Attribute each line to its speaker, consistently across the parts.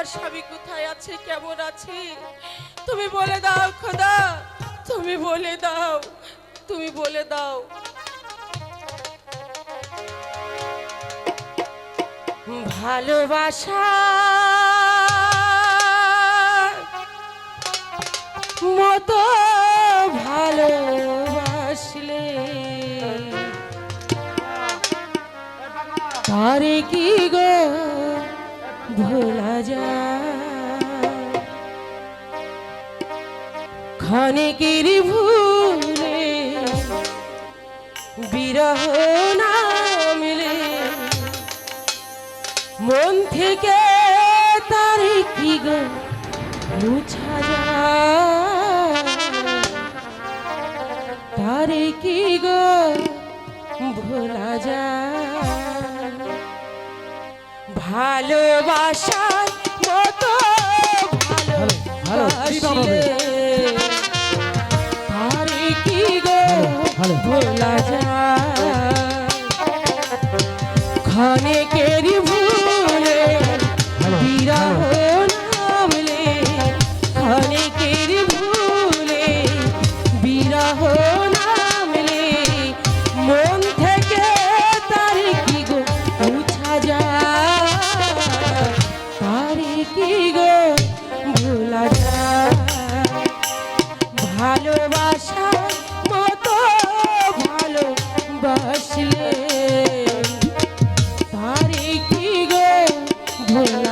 Speaker 1: আমার স্বামী কোথায় আছে? কেমন আছে? তুমি বলে দাও, খোদা। তুমি বলে দাও। তুমি বলে দাও। ভালোবাসা মতো ভালোবাসলে তারে কি গো? ভোলা যায় ক্ষণিকের ভুলে বিরহ না মিলে মন থেকে তার কি গো মুছা তারে কি গো ভোলা ভালোবাসার মতো
Speaker 2: ভালো, কি ভালোবাসা মতো
Speaker 1: ভালোবাসলে তারে কি গো
Speaker 2: ভোলা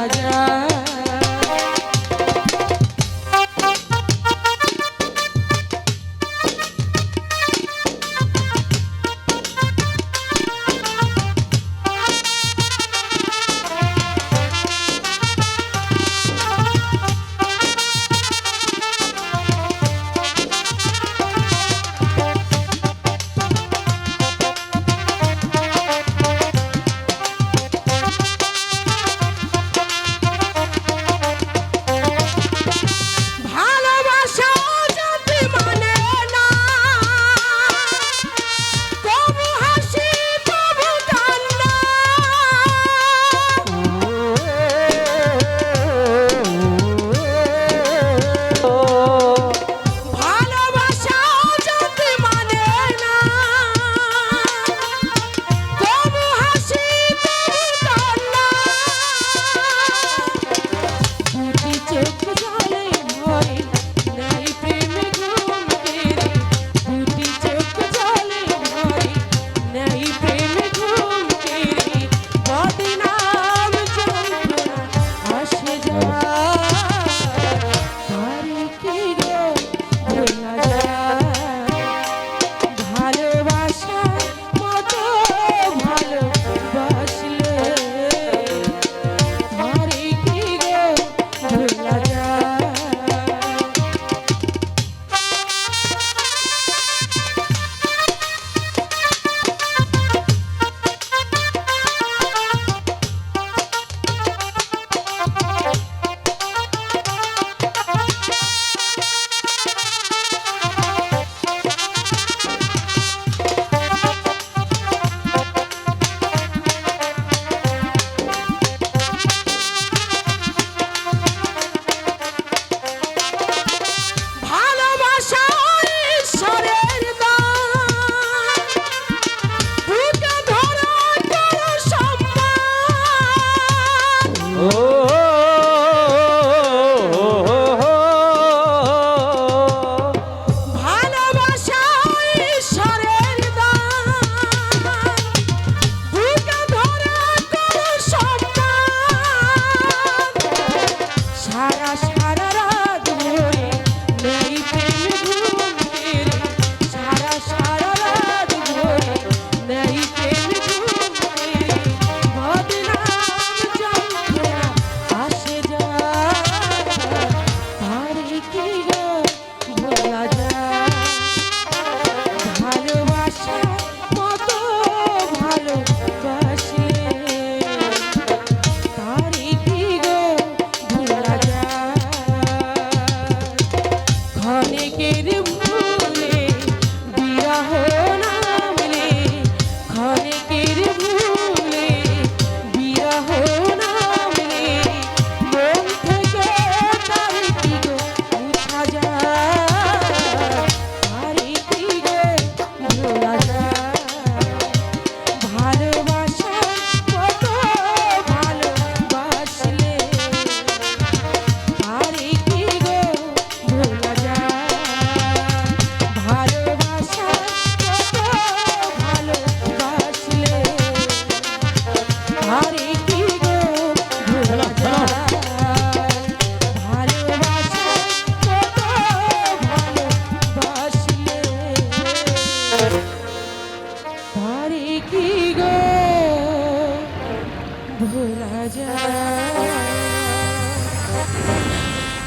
Speaker 1: Thank you. her.